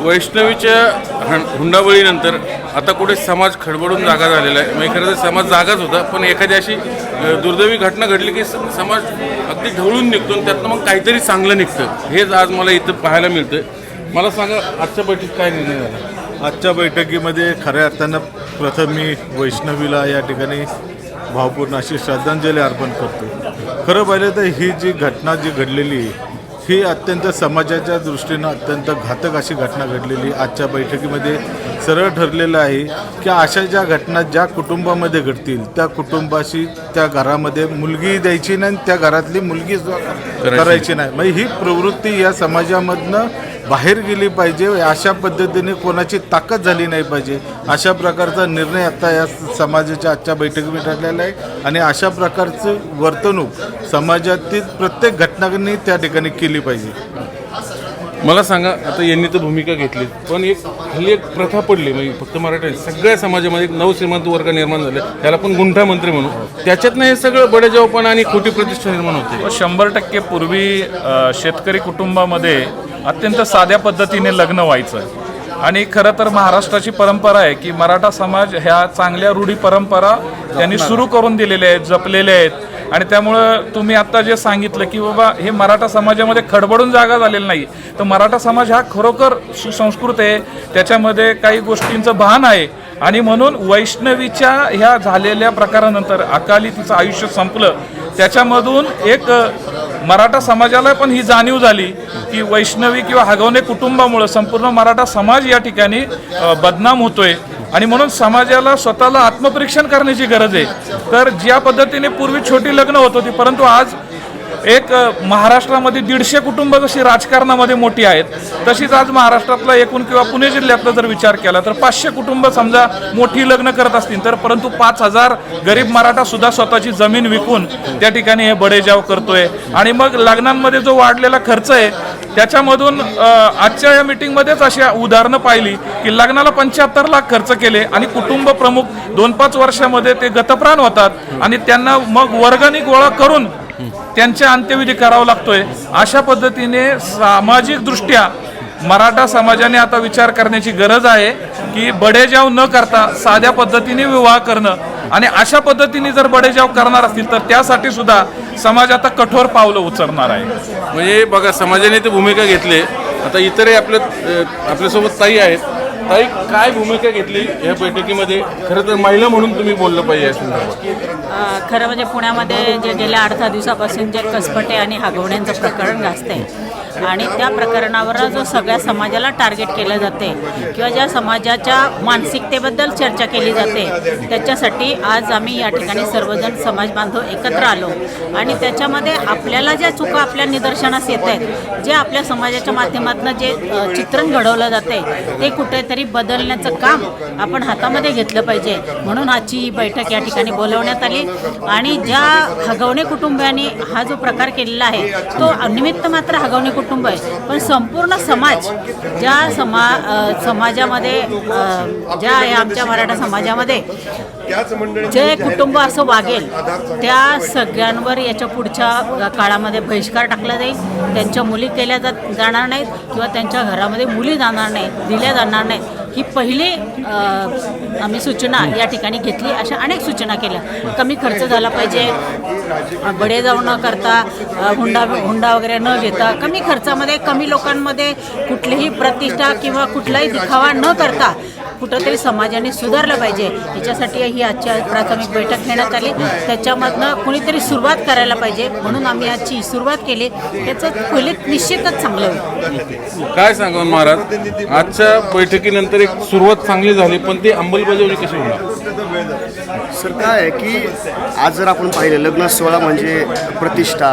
वैष्णवीच्या हं- हुंडाबळीनंतर आता कुठे समाज खडबडून जागा झालेला आहे. म्हणजे खरं तर समाज जागाच होता पण एखादी अशी दुर्दैवी घटना घडली की स- समाज अगदी ढवळून निघतो आणि त्यातनं मग काहीतरी चांगलं निघतं. हेच आज मला इथं पाहायला मिळतं मला सांगा आजच्या बैठकीत काय निर्णय झाला? आजच्या बैठकीमध्ये खऱ्या अर्थानं प्रथम मी वैष्णवीला या ठिकाणी भावपूर्ण अशी श्रद्धांजली अर्पण करतो खरं पाहिलं तर ही जी घटना जी घडलेली आहे ही अत्यंत समाजाच्या दृष्टीनं अत्यंत घातक अशी घटना घडलेली आजच्या बैठकीमध्ये सरळ ठरलेलं आहे की अशा ज्या घटना ज्या कुटुंबामध्ये घडतील त्या कुटुंबाशी त्या घरामध्ये मुलगी द्यायची नाही आणि त्या घरातली मुलगी करायची. नाही. म्हणजे ही प्रवृत्ती या समाजामधनं बाहेर गेली पाहिजे अशा पद्धतीने कोणाची ताकद झाली नाही पाहिजे अशा प्रकारचा निर्णय आता या समाजाच्या आजच्या बैठकीमध्ये ठरलेला आहे. आणि अशा प्रकारचं वर्तणूक समाजातील प्रत्येक घटनांनी त्या ठिकाणी केली पाहिजे. मला सांगा आता यांनी तर भूमिका घेतली पण एक हल्ली एक प्रथा पडली म्हणजे फक्त मराठी सगळ्या समाजामध्ये एक नवश्रीमंत वर्ग निर्माण झाले त्याला पण गुंठा मंत्री म्हणू त्याच्यातनं हे सगळं बडेजावपण आणि खोटी प्रतिष्ठा निर्माण होते. हो, शंभर टक्के पूर्वी शेतकरी कुटुंबामध्ये अत्यंत साध्या पद्धतीने लग्न व्हायचं. आणि खरं तर महाराष्ट्राची परंपरा आहे की मराठा समाज ह्या चांगल्या रूढी परंपरा त्यांनी सुरू करून दिलेल्या आहेत जपलेल्या आहेत. आणि त्यामुळं तुम्ही आता जे सांगितलं की बाबा हे मराठा समाजामध्ये खडबडून जागा झालेलं नाही तर मराठा समाज हा खरोखर सुसंस्कृत आहे त्याच्यामध्ये काही गोष्टींचं भान आहे. आणि म्हणून वैष्णवीच्या ह्या झालेल्या प्रकारानंतर अकाली तिचं आयुष्य संपलं. त्याच्यामधून एक मराठा समाजाला पण ही जाणीव झाली की वैष्णवी किंवा हगवणे कुटुंबामुळं संपूर्ण मराठा समाज या ठिकाणी बदनाम होतोय. आणि म्हणून समाजाला स्वतःला आत्मपरीक्षण करण्याची गरज आहे. तर ज्या पद्धतीने पूर्वी छोटी लग्न होत होती परंतु आज एक महाराष्ट्रामध्ये दीडशे कुटुंब जशी राजकारणामध्ये मोठी आहेत तशीच आज महाराष्ट्रातला एकूण किंवा पुणे जिल्ह्यातला जर विचार केला तर पाचशे कुटुंब समजा मोठी लग्न करत असतील तर परंतु पाच हजार गरीब मराठा सुद्धा स्वतःची जमीन विकून त्या ठिकाणी हे बडेजाव करतोय. आणि मग लग्नांमध्ये जो वाढलेला खर्च आहे त्याच्यामधून आजच्या या मिटिंगमध्येच अशी उदाहरणं पाहिली की लग्नाला पंच्याहत्तर लाख खर्च केले आणि कुटुंब प्रमुख दोन पाच वर्षामध्ये ते गतप्राण होतात आणि त्यांना मग वर्गणी गोळा करून त्यांच्या अंत्यविधी करावा लागतोय. अशा पद्धतीने सामाजिक दृष्ट्या मराठा समाजाने आता विचार करण्याची गरज आहे की बडेजाव न करता साध्या पद्धतीने विवाह करणं. आणि अशा पद्धतीने जर बडेजाव करणार असतील तर त्यासाठी सुद्धा समाज आता कठोर पावलं उचलणार आहे. म्हणजे बघा समाजाने ती भूमिका घेतली आता इतरही आपल्या आपल्यासोबत ताई आहेत. ताई काय भूमिका घेतली या बैठकीमध्ये? खरं तर महिला म्हणून तुम्ही बोललं पाहिजे या संदर्भात. अ, खरं म्हणजे पुण्यामध्ये जे गेल्या आठ दहा दिवसापासून जे कसपटे आणि हागवण्यांचं प्रकरण गाजते आणि त्या प्रकरणावर जो सगळ्या समाजाला टार्गेट केलं जाते किंवा ज्या समाजाच्या मानसिकतेबद्दल चर्चा केली जाते त्याच्यासाठी आज आम्ही या ठिकाणी सर्वजण समाज बांधव एकत्र आलो. आणि त्याच्यामध्ये आपल्याला ज्या चुका आपल्या निदर्शनास येत आहेत जे आपल्या समाजाच्या माध्यमातून जे अ, चित्रण घडवलं जाते ते कुठेतरी बदलण्याचं काम आपण हातामध्ये घेतलं पाहिजे. म्हणून आजची ही बैठक या ठिकाणी बोलवण्यात आली. आणि ज्या हगवणे कुटुंबियांनी हा जो प्रकार केलेला आहे तो निमित्त मात्र हगवणे कुटुंब आहे. पण संपूर्ण समाज ज्या समा समाजामध्ये ज्या आमच्या मराठा समाजामध्ये जे कुटुंब असं वागेल त्या सगळ्यांवर याच्या पुढच्या काळामध्ये बहिष्कार टाकला जाईल. त्यांच्या मुली केल्या जात जाणार नाहीत किंवा त्यांच्या घरामध्ये मुली जाणार नाहीत दिल्या जाणार नाहीत. ही पहिली आम्ही सूचना या ठिकाणी घेतली अशा अनेक सूचना केल्या. कमी खर्च झाला पाहिजे. बडे जाऊ न करता हुंडा हुंडा वगैरे न घेता कमी खर्चामध्ये कमी लोकांमध्ये कुठलीही प्रतिष्ठा किंवा कुठलाही दिखावा न करता कुठंतरी समाजाने सुधारलं पाहिजे. याच्यासाठी ही आजची प्राथमिक बैठक घेण्यात आली. त्याच्यामधनं कुणीतरी सुरुवात करायला पाहिजे म्हणून आम्ही आजची सुरुवात केली. त्याचं फलित निश्चितच चांगलं होईल. काय सांगा महाराज? आजच्या बैठकीनंतर एक सुरुवात चांगली झाली पण ती अंमलबजावणी कशी होणार? सर काय आहे की आज जर आपण पाहिलं लग्न सोहळा म्हणजे प्रतिष्ठा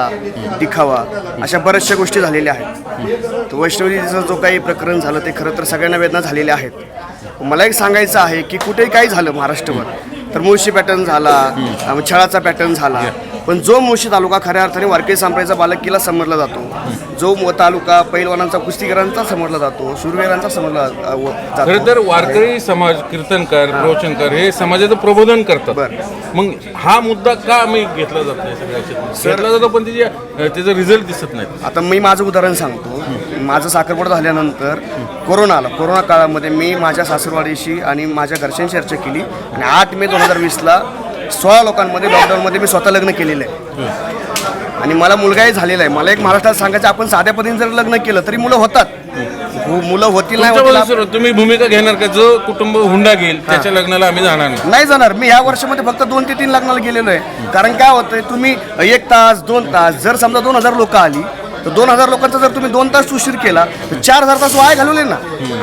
दिखावा अशा बऱ्याचशा गोष्टी झालेल्या आहेत. तर वैष्णवीचं जो काही प्रकरण झालं ते खरं तर सगळ्यांना वेदना झालेल्या आहेत. मला एक सांगायचं आहे की कुठेही काही झालं महाराष्ट्रभर तर मुळशी पॅटर्न झाला छळाचा पॅटर्न झाला पण जो मुळशी तालुका खऱ्या अर्थाने वारकरी संप्रदायाचा बालकीला समजला जातो जो तालुका पैलवानांचा कुस्तीकरांचा समजला जातो शूरवीरांचा समजला व- खरं जातो तर वारकरी समाज कीर्तनकार प्रवचनकार हे समाजाचं प्रबोधन करतात. बरं. मग हा मुद्दा का मी घेतला जात नाही सगळ्या? घेतला जातो पण त्याची त्याचा रिझल्ट दिसत नाही. आता मी माझं उदाहरण सांगतो. माझं साखरपुडा झाल्यानंतर कोरोना आला कोरोना काळामध्ये मी माझ्या सासरवाडीशी आणि माझ्या घरच्यांशी चर्चा केली आणि आठ मे दोन हजार वीसला सोळा लोकांमध्ये लॉकडाऊनमध्ये मी स्वतः लग्न केलेलं आहे. आणि मला मुलगाही झालेला आहे. मला एक महाराष्ट्रात सांगायचं आपण साध्या पद्धतीने जर लग्न केलं तरी मुलं होतात. मु- मुलं होतील नाही होतील सर तुम्ही भूमिका घेणार का? जो कुटुंब हुंडा घेईल त्याच्या लग्नाला आम्ही जाणार नाही. नाही जाणार. मी या वर्षामध्ये फक्त दोन ते तीन लग्नाला गेलेलो आहे. कारण काय होतंय तुम्ही एक तास दोन तास जर समजा दोन हजार लोक आली तर दोन हजार लोकांचा जर तुम्ही दोन तास उशीर केला तर चार हजार तास वाया घालवले ना.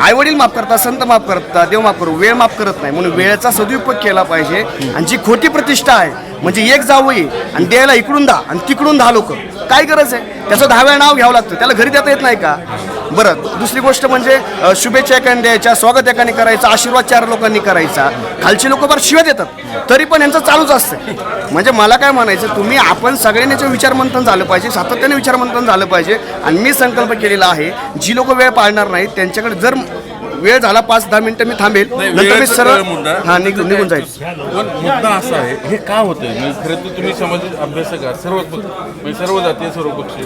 आई वडील माफ करतात संत माफ करतात देव माफ करू वेळ माफ करत नाही. म्हणून वेळेचा सदुपयोग केला पाहिजे. आणि जी खोटी प्रतिष्ठा आहे म्हणजे एक जावई आणि द्यायला इकडून दहा आणि तिकडून दहा लोक काय गरज आहे? त्याचं दहा वेळा नाव घ्यावं लागतं. त्याला घरी देता येत नाही का? बरं दुसरी गोष्ट म्हणजे शुभेच्छा एकाने द्यायच्या स्वागत एकाने करायचा आशीर्वाद चार लोकांनी करायचा. खालची लोक बरं शिव्या देतात तरी पण यांचं चालूच असतं. म्हणजे मला काय म्हणायचं तुम्ही आपण सगळ्यांचं विचारमंथन झालं पाहिजे सातत्याने विचारमंथन झालं पाहिजे आणि मी संकल्प केलेला आहे जी लोक वेळ पाळणार नाहीत त्यांच्याकडे जर वेळ झाला पाच दहा मिनिटं मी थांबेल. नाही, नंतर मी सरळ मुद्दा. हां निघून निघून जाईल. पण मुद्दा असा आहे हे का होतंय? म्हणजे खरं तर तुम्ही समाज अभ्यासक आहात सर्व पक्ष म्हणजे सर्व जातीय सर्व पक्षी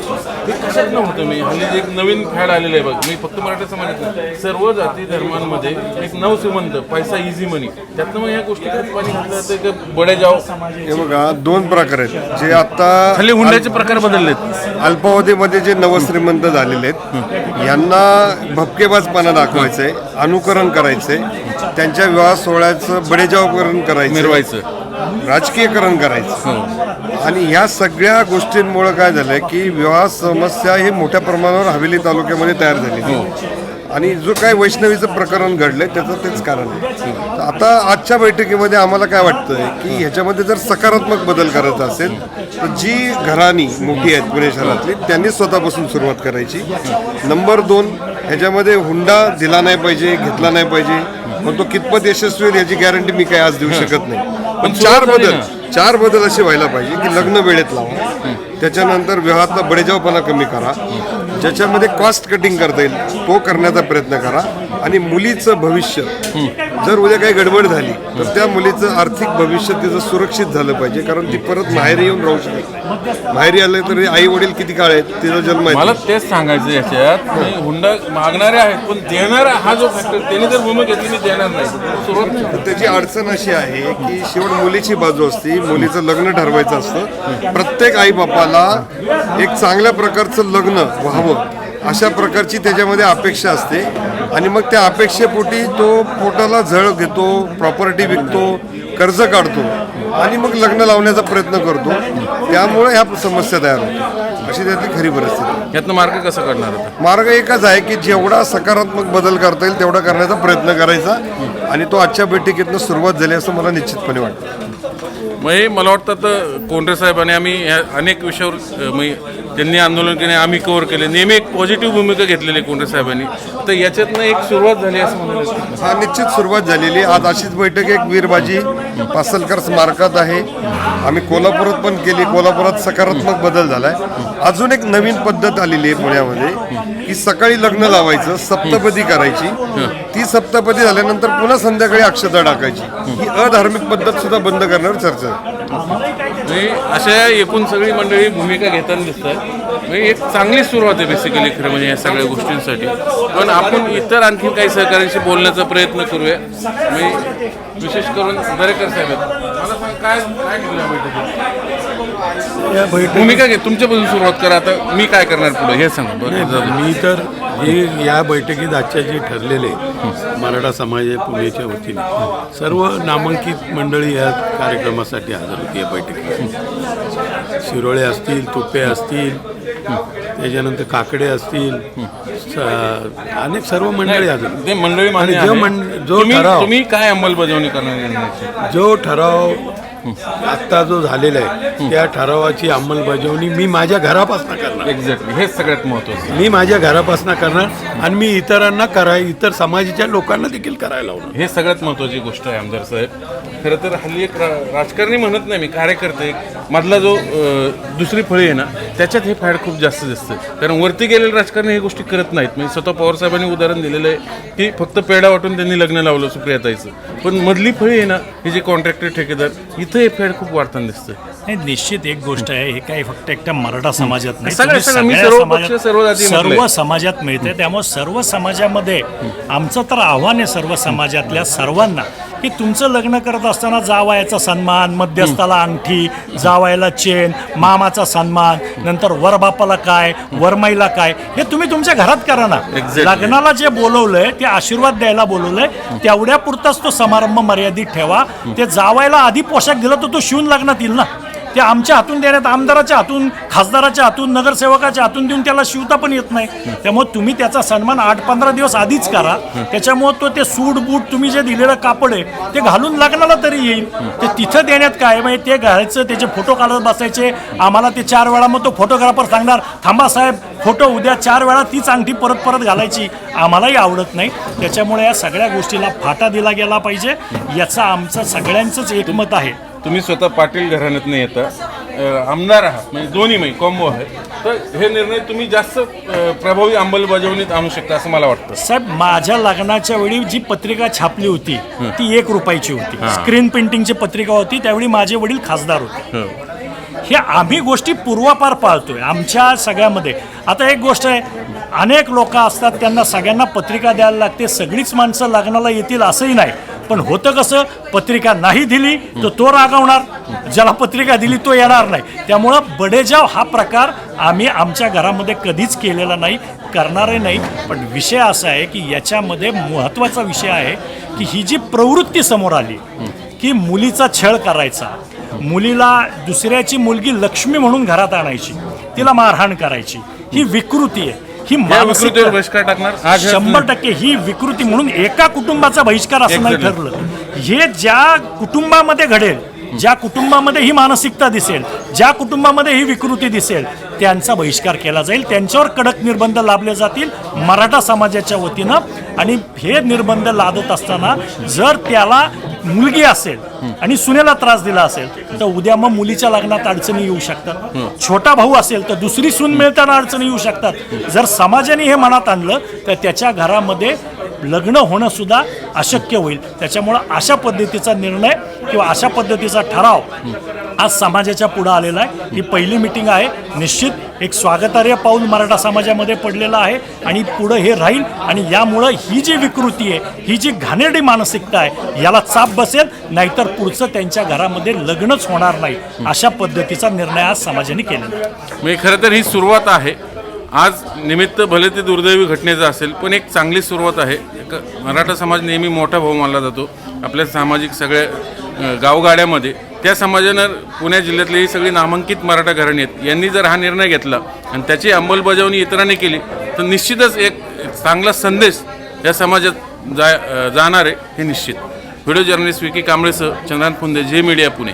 हे कशात होतं? मी हल्ली जे एक नवीन फॅड आलेलं आहे बघ मी फक्त मराठी समाजात नाही. सर्व जाती धर्मांमध्ये एक नवश्रीमंत पैसा इझी मनी त्यातनं मग ह्या गोष्टी खरंच पाणी घातलं जातं? की बडे जाव हे बघा दोन प्रकार आहेत. जे आता हल्ली हुंड्याचे प्रकार बदललेत. अल्पावधीमध्ये जे नवश्रीमंत झालेले आहेत यांना भपकेबाजपणा दाखवायचंय. अनुकरण करायचंय त्यांच्या विवाह सोहळ्याचं बडेजावकरण करायचं मिरवायचं. राजकीयकरण करायचं. आणि ह्या सगळ्या गोष्टींमुळे काय झालंय की विवाह समस्या ही मोठ्या प्रमाणावर हवेली तालुक्यामध्ये तयार झाली आणि जो काय वैष्णवीचं प्रकरण घडलंय त्याचं तेच कारण आहे. आता आजच्या बैठकीमध्ये आम्हाला काय वाटतंय की ह्याच्यामध्ये जर सकारात्मक बदल करायचा असेल तर जी घराणी मोठी आहेत पुणे शहरातली त्यांनी स्वतःपासून सुरुवात करायची. नंबर दोन ह्याच्यामध्ये हुंडा दिला नाही पाहिजे घेतला नाही पाहिजे. मग तो कितपत यशस्वी होईल याची गॅरंटी मी काय आज देऊ शकत नाही. पण चार बदल चार बदल असे व्हायला पाहिजे की लग्न वेळेत लावा. त्याच्यानंतर विवाहातला बडेजावपणा कमी करा. ज्याच्यामध्ये कॉस्ट कटिंग करता येईल तो करण्याचा प्रयत्न करा. आणि मुलीचं भविष्य. जर उद्या काही गडबड झाली तर त्या मुलीचं आर्थिक भविष्य तिचं सुरक्षित झालं पाहिजे कारण ती परत माहेरी येऊन राहू शकते. माहेरी आले तरी आई वडील किती काळ आहेत तिचा जन्म मला आहे तेच सांगायचं याच्यात हुंडा मागणारे आहेत पण देणारा हा जो फॅक्टर त्याने जर भूमिका घेतली मी देणार नाही. सुरुवात नाही. तर त्याची अडचण अशी आहे की शेवट मुलीची बाजू असते मुलीचं लग्न ठरवायचं असतं. प्रत्येक आई बापाला एक चांगल्या प्रकारचं लग्न व्हावं अशा प्रकारची त्याच्यामध्ये अपेक्षा असते. आणि मग त्या अपेक्षेपोटी तो पोटाला झळ घेतो प्रॉपर्टी विकतो कर्ज काढतो आणि मग लग्न लावण्याचा प्रयत्न करतो. त्यामुळे ह्या समस्या तयार होतात अशी त्यातली खरी परिस्थिती. यातनं मार्ग कसा करणार होता मार्ग एकच आहे की जेवढा सकारात्मक बदल करता येईल तेवढा करण्याचा प्रयत्न करायचा आणि तो आजच्या बैठकीतनं सुरुवात झाली असं मला निश्चितपणे वाटतं. मग हे मला वाटतं आता कोंढरे साहेबांनी आम्ही ह्या अनेक विषयावर मग त्यांनी आंदोलन केले आम्ही कव्हर केले. नेहमी एक पॉझिटिव्ह भूमिका घेतलेली आहे साहेबांनी. तर याच्यातनं एक सुरुवात झाली असं म्हणायला हा निश्चित सुरुवात झालेली आज अशीच बैठक एक वीरबाजी पासलकर स्मारकात आहे. आम्ही कोल्हापुरात पण केली. कोल्हापुरात सकारात्मक बदल झालाय. अजून एक नवीन पद्धत आलेली आहे पुण्यामध्ये की सकाळी लग्न लावायचं सप्तपदी करायची. ती सप्तपदी झाल्यानंतर पुन्हा संध्याकाळी अक्षता टाकायची. ही अधार्मिक पद्धत सुद्धा बंद करण्यावर चर्चा आहे. म्हणजे अशा एकूण सगळी मंडळी भूमिका घेताना दिसतात. म्हणजे एक चांगली सुरुवात आहे बेसिकली खरं म्हणजे या सगळ्या गोष्टींसाठी. पण आपण इतर आणखी काही सहकाऱ्यांशी बोलण्याचा प्रयत्न करूया. मी विशेष करून दरेकर साहेब मला सांग काय काय या भूमिका घे तुमच्यापासून सुरुवात करा. आता मी काय करणार पुढे? हे सांगा. बरं. मी तर ही या बैठकीत आजच्या जी ठरलेले मराठा समाज आहे पुण्याच्या वतीने सर्व नामांकित मंडळी या कार्यक्रमासाठी हजर होती या बैठकीत. शिरोळे असतील तुपे असतील त्याच्यानंतर काकडे असतील अनेक सर्व मंडळी हजर मंडळी जो ठराव- तुम्ही काय अंमलबजावणी करणार? जो ठराव आत्ता जो झालेला आहे त्या ठरावाची अंमलबजावणी मी माझ्या घरापासून करणार. एक्झॅक्टली हेच सगळ्यात महत्वाचं मी माझ्या घरापासून करणार आणि मी इतरांना कराय इतर समाजाच्या लोकांना देखील करायला लावणार. हे सगळ्यात महत्वाची गोष्ट आहे आमदार साहेब. खरं तर हल्ली एक रा- राजकारणी म्हणत नाही मी कार्यकर्ते मधला जो अं, दुसरी फळी आहे ना त्याच्यात हे फॅड खूप जास्त दिसतं कारण वरती गेलेले राजकारणी हे गोष्टी करत नाहीत. म्हणजे स्वतः पवार साहेबांनी उदाहरण दिलेलं आहे की फक्त पेढा वाटून त्यांनी लग्न लावलं सुप्रियाताईचं. पण मधली फळी आहे ना ही जे कॉन्ट्रॅक्टर ठेकेदार ही तिथं हे फेड खूप वाढताना दिसतं नाही निश्चित एक गोष्ट आहे हे काही फक्त एकट्या मराठा समाजात नाही सगळ्या- तुम्ही सगळ्या- मी सगळ्या सर्व समाजात- पक्ष, सर्व जाती म्हटलंय. सर्व समाजात मिळते त्यामुळे सर्व समाजामध्ये आमचं तर आव्हान आहे सर्व समाजातल्या सर्वांना की तुमचं लग्न करत असताना जावायचा सन्मान मध्यस्थाला अंगठी जावायला चेन मामाचा सन्मान नंतर वरबापाला काय वरमाईला काय हे तुम्ही तुमच्या घरात करा ना. लग्नाला जे बोलवलंय ते आशीर्वाद द्यायला बोलवलंय तेवढ्या पुरताच तो समारंभ मर्यादित ठेवा. ते जावायला आधी पोशाख दिला तर तो शिवून लग्नात येईल ना. ते आमच्या हातून देण्यात आमदाराच्या हातून खासदाराच्या हातून नगरसेवकाच्या हातून देऊन त्याला शिवता पण येत नाही. त्यामुळे तुम्ही त्याचा सन्मान आठ पंधरा दिवस आधीच करा. त्याच्यामुळे तो ते सूट बूट तुम्ही जे दिलेलं कापड आहे ते घालून लग्नाला तरी येईल. ते तिथं देण्यात काय म्हणजे ते घालायचं त्याचे फोटो काढत बसायचे. आम्हाला ते चार वेळा मग तो फोटोग्राफर सांगणार थांबा साहेब फोटो उद्या चार वेळा तीच अंगठी परत परत घालायची. आम्हालाही आवडत नाही. त्याच्यामुळे या सगळ्या गोष्टीला फाटा दिला गेला पाहिजे. याचा आमचं सगळ्यांचंच एकमत आहे. तुम्ही स्वतः पाटील घराण्यात नाही येता आमदार आहात. म्हणजे दोन्ही म्हणजे कॉम्बो आहे तर हे निर्णय तुम्ही जास्त अ, प्रभावी अंमलबजावणीत आणू शकता असं मला वाटतं. साहेब माझ्या लग्नाच्या वेळी जी पत्रिका छापली होती ती एक रुपयाची होती. स्क्रीन प्रिंटिंगची पत्रिका होती त्यावेळी माझे वडील खासदार होते. हे आम्ही गोष्टी पूर्वापार पाळतोय आमच्या सगळ्यामध्ये. आता एक गोष्ट आहे अनेक लोक असतात त्यांना सगळ्यांना पत्रिका द्यायला लागते सगळीच माणसं लग्नाला येतील असंही नाही. पण होतं कसं? पत्रिका नाही दिली तर तो रागवणार. ज्याला पत्रिका दिली तो येणार नाही. त्यामुळं बडेजाव हा प्रकार आम्ही आमच्या घरामध्ये कधीच केलेला नाही करणारही नाही. पण विषय असा आहे की याच्यामध्ये महत्त्वाचा विषय आहे की ही जी प्रवृत्ती समोर आली की मुलीचा छळ करायचा मुलीला दुसऱ्याची मुलगी लक्ष्मी म्हणून घरात आणायची तिला मारहाण करायची ही विकृती आहे. ही विकृतीवर बहिष्कार टाकणार? शंभर टक्के ही विकृती म्हणून एका कुटुंबाचा बहिष्कार असं नाही. ठरलं. हे ज्या कुटुंबामध्ये घडेल ज्या कुटुंबामध्ये ही मानसिकता दिसेल ज्या कुटुंबामध्ये ही विकृती दिसेल त्यांचा बहिष्कार केला जाईल. त्यांच्यावर कडक निर्बंध लाभले जातील मराठा समाजाच्या वतीनं. आणि हे निर्बंध लादत असताना जर त्याला मुलगी असेल आणि सुनेला त्रास दिला असेल तर उद्या मग मुलीच्या लग्नात अडचणी येऊ शकतात. छोटा भाऊ असेल तर दुसरी सून मिळताना अडचणी येऊ शकतात. जर समाजाने हे मनात आणलं तर त्याच्या घरामध्ये लग्न होणं सुद्धा अशक्य होईल. त्याच्यामुळं अशा पद्धतीचा निर्णय किंवा अशा पद्धतीचा ठराव आज समाजाच्या पुढं आलेला आहे. ही पहिली मिटिंग आहे. निश्चित एक स्वागतार्ह पाऊल मराठा समाजामध्ये पडलेलं आहे आणि पुढं हे राहील. आणि यामुळं ही जी विकृती आहे ही जी घाणेरडी मानसिकता आहे याला चाप बसेल. नाहीतर पुढचं त्यांच्या घरामध्ये लग्नच होणार नाही. अशा पद्धतीचा निर्णय आज समाजाने केलेला आहे. म्हणजे खरं तर ही सुरुवात आहे. आज निमित्त भले ते दुर्दैवी घटनेचं असेल पण एक चांगली सुरुवात आहे. एक मराठा समाज नेहमी मोठा भाऊ मानला जातो. आपल्या सामाजिक सगळ्या गावगाड्यामध्ये. त्या समाजानं पुणे जिल्ह्यातली ही सगळी नामांकित मराठा घराणी आहेत. यांनी जर हा निर्णय घेतला आणि त्याची अंमलबजावणी इतरांनी केली तर निश्चितच एक चांगला संदेश या समाजात जा जाणार आहे हे निश्चित. व्हिडिओ जर्नलिस्ट विकी कांबळेसह चंद्रान फुंदे जे मीडिया पुणे.